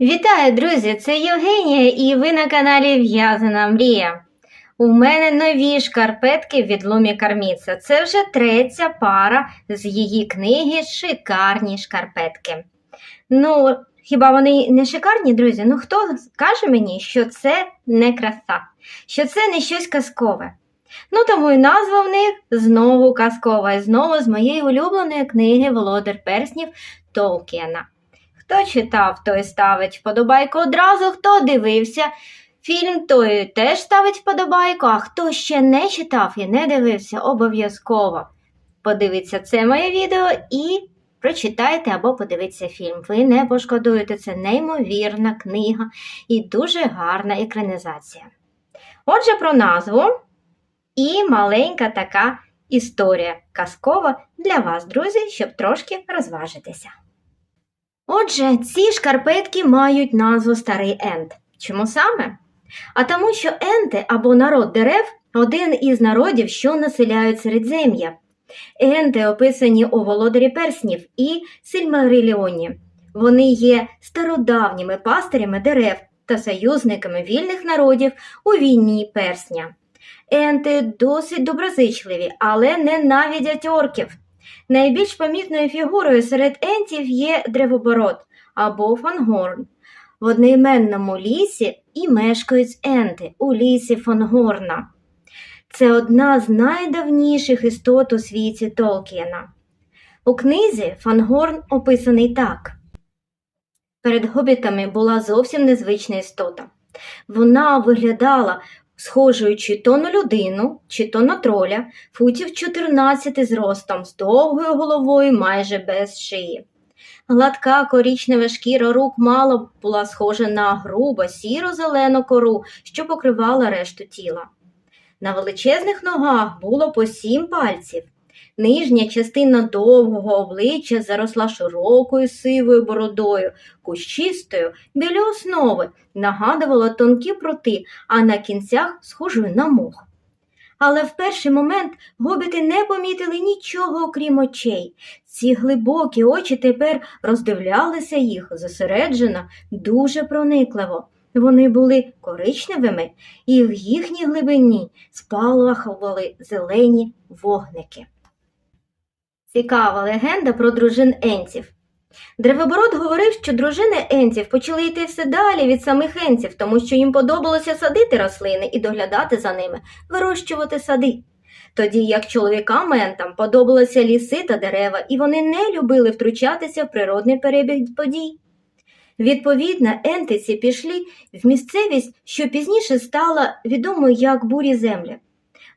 Вітаю, друзі! Це Євгенія, і ви на каналі В'язана Мрія. У мене нові шкарпетки від Лумі Карміца. Це вже третя пара з її книги Шикарні шкарпетки. Ну, хіба вони не шикарні, друзі? Ну хто каже мені, що це не краса, що це не щось казкове? Ну, тому і назва в них знову казкова, і знову з моєї улюбленої книги Володар перснів Толкіна. Хто читав, той ставить вподобайку одразу, хто дивився фільм, той теж ставить вподобайку, а хто ще не читав і не дивився, обов'язково подивіться це моє відео і прочитайте або подивіться фільм. Ви не пошкодуєте, це неймовірна книга і дуже гарна екранізація. Отже, про назву і маленька така історія казкова для вас, друзі, щоб трошки розважитися. Отже, ці шкарпетки мають назву Старий Енд. Чому саме? А тому, що енти або народ дерев один із народів, що населяють Середзем'я. Енти описані у Володарі Перснів і Сильмариліоні. Вони є стародавніми пастирями дерев та союзниками вільних народів у війні персня. Енти досить доброзичливі, але ненавидять орків. Найбільш помітною фігурою серед ентів є древоборот або фангорн. В одноіменному лісі і мешкають енти у лісі Фонгорна. Це одна з найдавніших істот у світі Толкіна. У книзі Фангорн описаний так. Перед гобітами була зовсім незвична істота. Вона виглядала схожою чи то на людину, чи то на троля, футів 14 зростом, з довгою головою майже без шиї. Гладка корічнева шкіра рук мало була схожа на грубо сіро-зелену кору, що покривала решту тіла. На величезних ногах було по сім пальців. Нижня частина довгого обличчя заросла широкою сивою бородою, кущистою біля основи, нагадувала тонкі прути, а на кінцях схожою на мох. Але в перший момент гобіти не помітили нічого, окрім очей. Ці глибокі очі тепер роздивлялися їх зосереджено, дуже проникливо. Вони були коричневими, і в їхній глибині спалахували зелені вогники. Цікава легенда про дружин енців. Древоборот говорив, що дружини енців почали йти все далі від самих енців, тому що їм подобалося садити рослини і доглядати за ними, вирощувати сади. Тоді як чоловікам ентам подобалися ліси та дерева, і вони не любили втручатися в природний перебіг подій. Відповідно, ентиці пішли в місцевість, що пізніше стала відомою як бурі земля,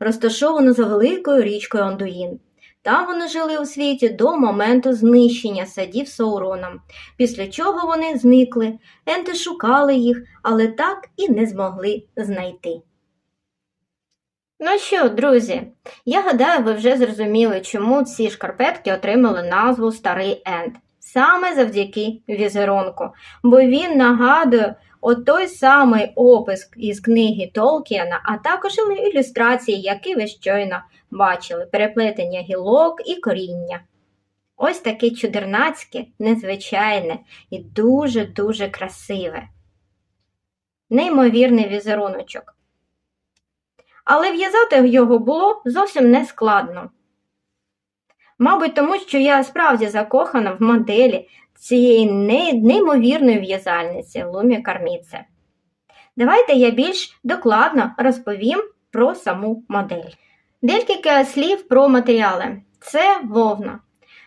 розташовану за великою річкою Андуїн. Там вони жили у світі до моменту знищення садів Сауроном, після чого вони зникли, енти шукали їх, але так і не змогли знайти. Ну що, друзі, я гадаю, ви вже зрозуміли, чому ці шкарпетки отримали назву Старий Енд. Саме завдяки візерунку, бо він нагадує отой самий опис із книги Толкіана, а також ілюстрації, які ви щойно бачили, переплетення гілок і коріння. Ось таке чудернацьке, незвичайне і дуже-дуже красиве. Неймовірний візеруночок. Але в'язати його було зовсім не складно. Мабуть, тому що я справді закохана в моделі цієї неймовірної в'язальниці Лумі Карміце. Давайте я більш докладно розповім про саму модель. Декілька слів про матеріали. Це вовна.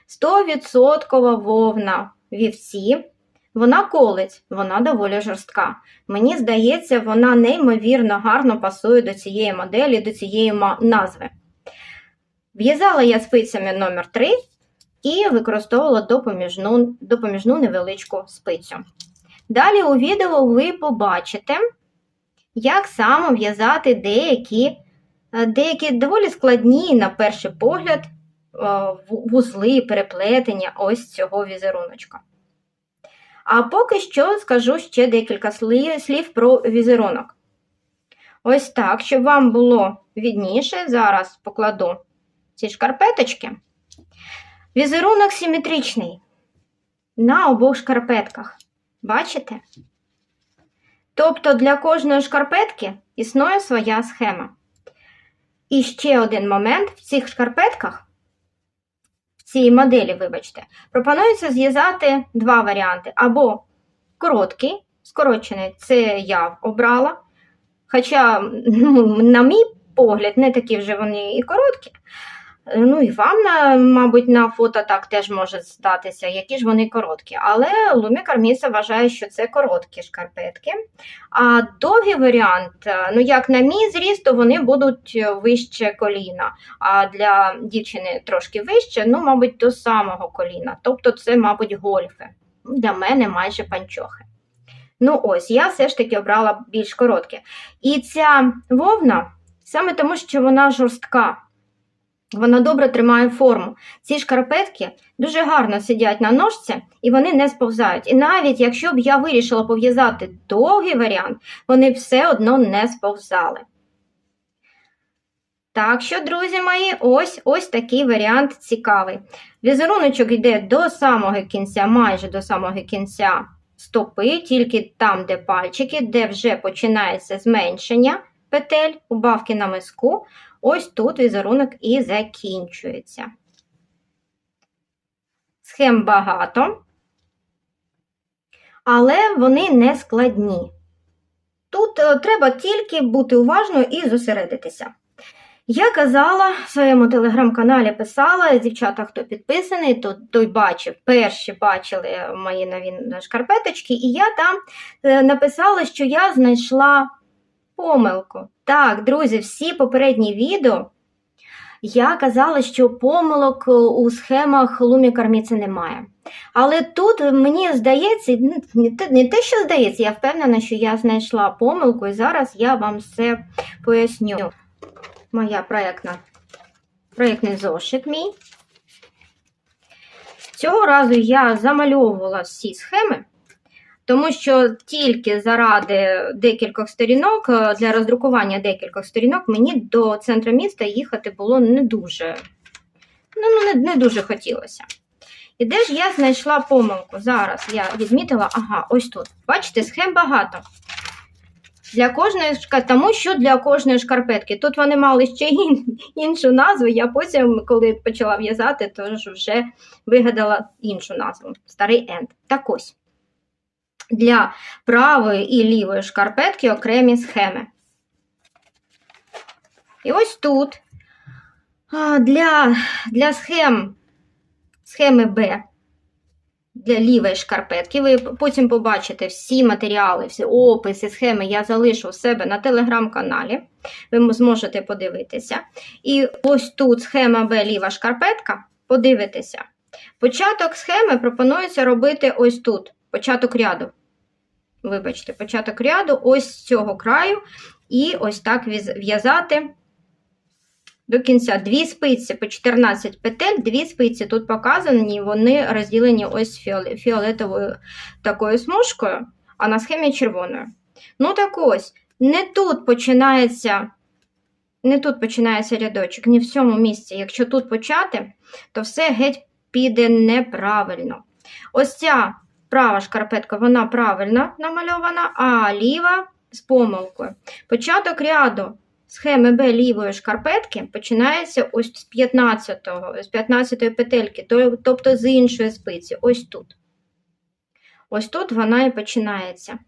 100% вовна вівці, Вона колець, вона доволі жорстка. Мені здається, вона неймовірно гарно пасує до цієї моделі, до цієї назви. В'язала я спицями номер 3 і використовувала допоміжну, допоміжну невеличку спицю. Далі у відео ви побачите, як саме в'язати деякі, е, деякі доволі складні, на перший погляд, е, вузли, переплетення ось цього візеруночка. А поки що скажу ще декілька слів, про візерунок. Ось так, щоб вам було відніше, зараз покладу ці шкарпеточки. Візерунок симетричний на обох шкарпетках. Бачите? Тобто для кожної шкарпетки існує своя схема. І ще один момент: в цих шкарпетках, в цій моделі, вибачте, пропонується зв'язати два варіанти: або короткий, скорочений, це я обрала. Хоча, ну, на мій погляд, не такі вже вони і короткі. Ну і вам, на- мабуть, на фото так теж може здатися, які ж вони короткі. Але Лумі Карміса вважає, що це короткі шкарпетки. А довгий варіант, е, ну як на мій зріст, то вони будуть е, вище коліна. А для дівчини трошки вище, ну, мабуть, до самого коліна. Тобто це, мабуть, гольфи. Для мене майже панчохи. Ну ось, я все ж таки обрала більш короткі. І ця вовна, саме тому, що вона жорстка. Вона добре тримає форму. Ці шкарпетки дуже гарно сидять на ножці і вони не сповзають. І навіть якщо б я вирішила пов'язати довгий варіант, вони все одно не сповзали. Так що, друзі мої, ось ось такий варіант цікавий. Візеруночок йде до самого кінця, майже до самого кінця стопи, тільки там, де пальчики, де вже починається зменшення петель, убавки на миску. Ось тут візерунок і закінчується. Схем багато, але вони не складні. Тут е, треба тільки бути уважною і зосередитися. Я казала в своєму телеграм-каналі, писала, дівчата, хто підписаний, то той бачив, перші бачили мої нові шкарпеточки, і я там е, написала, що я знайшла помилку. Так, друзі, всі попередні відео я казала, що помилок е, у схемах Лумі Карміці немає. Але тут мені здається, ну, не те, що здається, я впевнена, що я знайшла помилку, і зараз я вам все поясню. Моя проєктна, проєктний зошит мій. Цього разу я замальовувала всі схеми, тому що тільки заради декількох сторінок, е, для роздрукування декількох сторінок, мені до центру міста їхати було не дуже, ну, ну, не, не дуже хотілося. І де ж я знайшла помилку? Зараз я відмітила, ага, ось тут. Бачите, схем багато. Для кожної тому що для кожної шкарпетки. Тут вони мали ще ін, іншу назву. Я потім, коли почала в'язати, то ж вже вигадала іншу назву старий енд. Так ось. Для правої і лівої шкарпетки окремі схеми. І ось тут для, для схем, схеми Б для лівої шкарпетки. Ви потім побачите всі матеріали, всі описи, схеми я залишу у себе на телеграм-каналі. Ви зможете подивитися. І ось тут схема Б ліва шкарпетка. Подивитися. Початок схеми пропонується робити ось тут, початок ряду. Вибачте, початок ряду ось з цього краю, і ось так в'язати до кінця. Дві спиці по 14 петель, дві спиці тут показані, вони розділені ось фіолетовою такою смужкою, а на схемі червоною. Ну так ось, не тут починається. Не тут починається рядочок, ні в цьому місці. Якщо тут почати, то все геть піде неправильно. Ось ця права шкарпетка, вона правильно намальована, а ліва з помилкою. Початок ряду схеми Б лівої шкарпетки починається ось з 15-го, з 15-ї петельки, тобто з іншої спиці, ось тут. Ось тут вона і починається.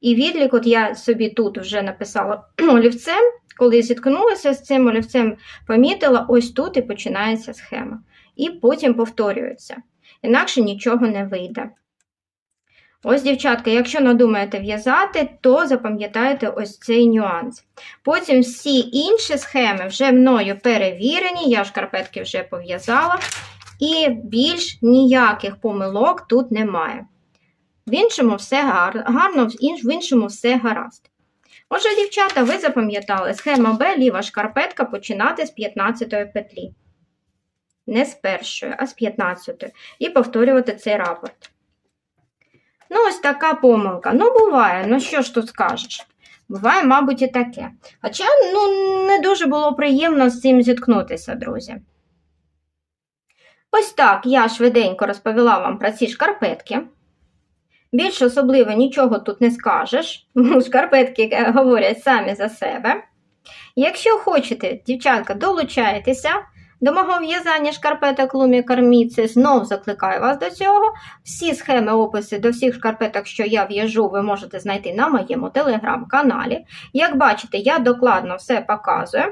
І відлік, от я собі тут вже написала олівцем, коли зіткнулася з цим олівцем, помітила, ось тут і починається схема. І потім повторюється. Інакше нічого не вийде. Ось, дівчатка, якщо надумаєте в'язати, то запам'ятайте ось цей нюанс. Потім всі інші схеми вже мною перевірені, я шкарпетки вже пов'язала, і більш ніяких помилок тут немає. В іншому все гар... гарно, в іншому все гаразд. Отже, дівчата, ви запам'ятали, схема Б, ліва шкарпетка починати з 15 петлі. Не з першої, а з 15. І повторювати цей рапорт. Ну, ось така помилка. Ну, буває, ну що ж тут скажеш? Буває, мабуть, і таке. Хоча ну, не дуже було приємно з цим зіткнутися, друзі. Ось так я швиденько розповіла вам про ці шкарпетки. Більш особливо нічого тут не скажеш. Шкарпетки е, говорять самі за себе. Якщо хочете, дівчатка, долучайтеся до мого в'язання шкарпеток Лумі Карміці, знов закликаю вас до цього. Всі схеми, описи до всіх шкарпеток, що я в'яжу, ви можете знайти на моєму телеграм-каналі. Як бачите, я докладно все показую.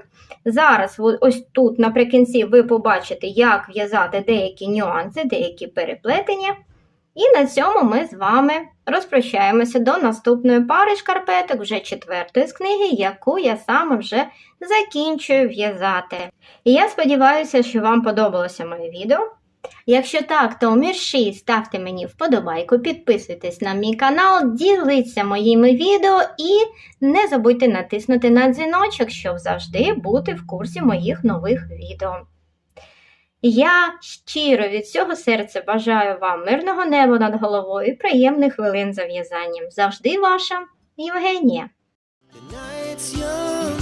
Зараз ось тут наприкінці ви побачите, як в'язати деякі нюанси, деякі переплетення. І на цьому ми з вами розпрощаємося до наступної пари шкарпеток, вже четвертої з книги, яку я саме вже закінчую в'язати. І я сподіваюся, що вам подобалося моє відео. Якщо так, то мірші ставте мені вподобайку, підписуйтесь на мій канал, діліться моїми відео і не забудьте натиснути на дзвіночок, щоб завжди бути в курсі моїх нових відео. Я щиро від всього серця бажаю вам мирного неба над головою і приємних хвилин за в'язанням. Завжди ваша Євгенія. The night's young,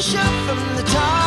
shot from the top.